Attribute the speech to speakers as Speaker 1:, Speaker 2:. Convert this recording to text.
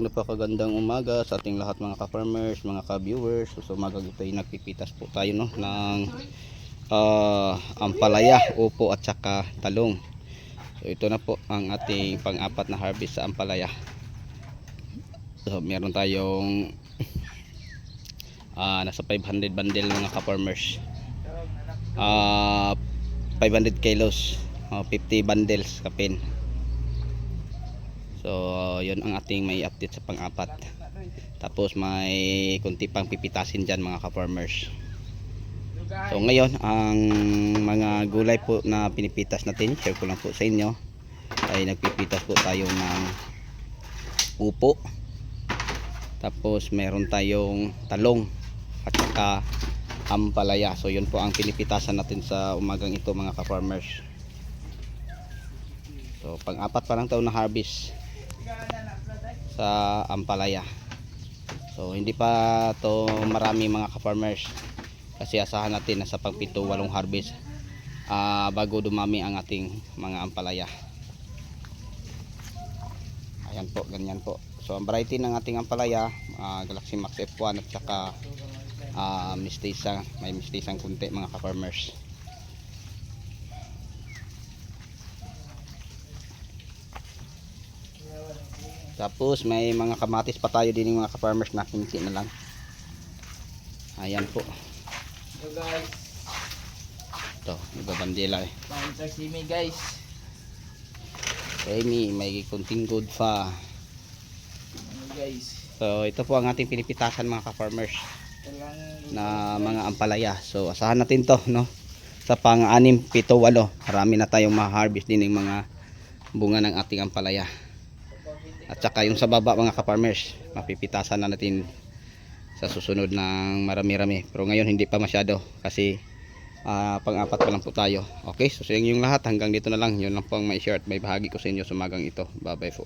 Speaker 1: isang napakagandang umaga sa ating lahat mga ka-farmers, mga ka-viewers. So, sa umaga ay nagpipitas po tayo no, ng ah, ampalaya, upo at saka talong. So ito na po ang ating pang-apat na harvest sa ampalaya. So meron tayong ah, nasa 500 bundle mga ka-farmers. Ah, 500 kilos, ah, 50 bundles kapin. So, yun ang ating may update sa pang-apat. Tapos may kunti pang pipitasin dyan mga ka-farmers. So ngayon, ang mga gulay po na pinipitas natin, share ko lang po sa inyo, ay nagpipitas po tayo ng upo. Tapos meron tayong talong at saka ampalaya. So yun po ang pinipitasan natin sa umagang ito mga ka-farmers. So pang-apat pa lang taon na harvest sa ampalaya. So hindi pa to marami mga ka-farmers kasi asahan natin na sa pagpito walong harvest ah, bago dumami ang ating mga ampalaya. Ayan po, ganyan po. So ang variety ng ating ampalaya, ah, Galaxy Max F1 at saka uh, mistisa, may mistisang kunti mga ka-farmers. Tapos may mga kamatis pa tayo din mga ka-farmers na kinsi na lang. Ayan po.
Speaker 2: Yo guys,
Speaker 1: Ito, ibabandila eh.
Speaker 2: pantar si me guys.
Speaker 1: Amy, may kunting good pa.
Speaker 2: Ano guys,
Speaker 1: So ito po ang ating pinipitasan mga ka-farmers na mga ampalaya. So asahan natin to no. Sa pang 6, 7, 8, marami na tayong ma-harvest din ng mga bunga ng ating ampalaya. At saka yung sa baba mga ka-farmers, mapipitasan na natin sa susunod ng marami-rami. Pero ngayon hindi pa masyado kasi ah, pang-apat pa lang po tayo. Okay, so sa inyong lahat hanggang dito na lang. Yun lang po ang may share at may bahagi ko sa inyo sa magang ito. Bye-bye po.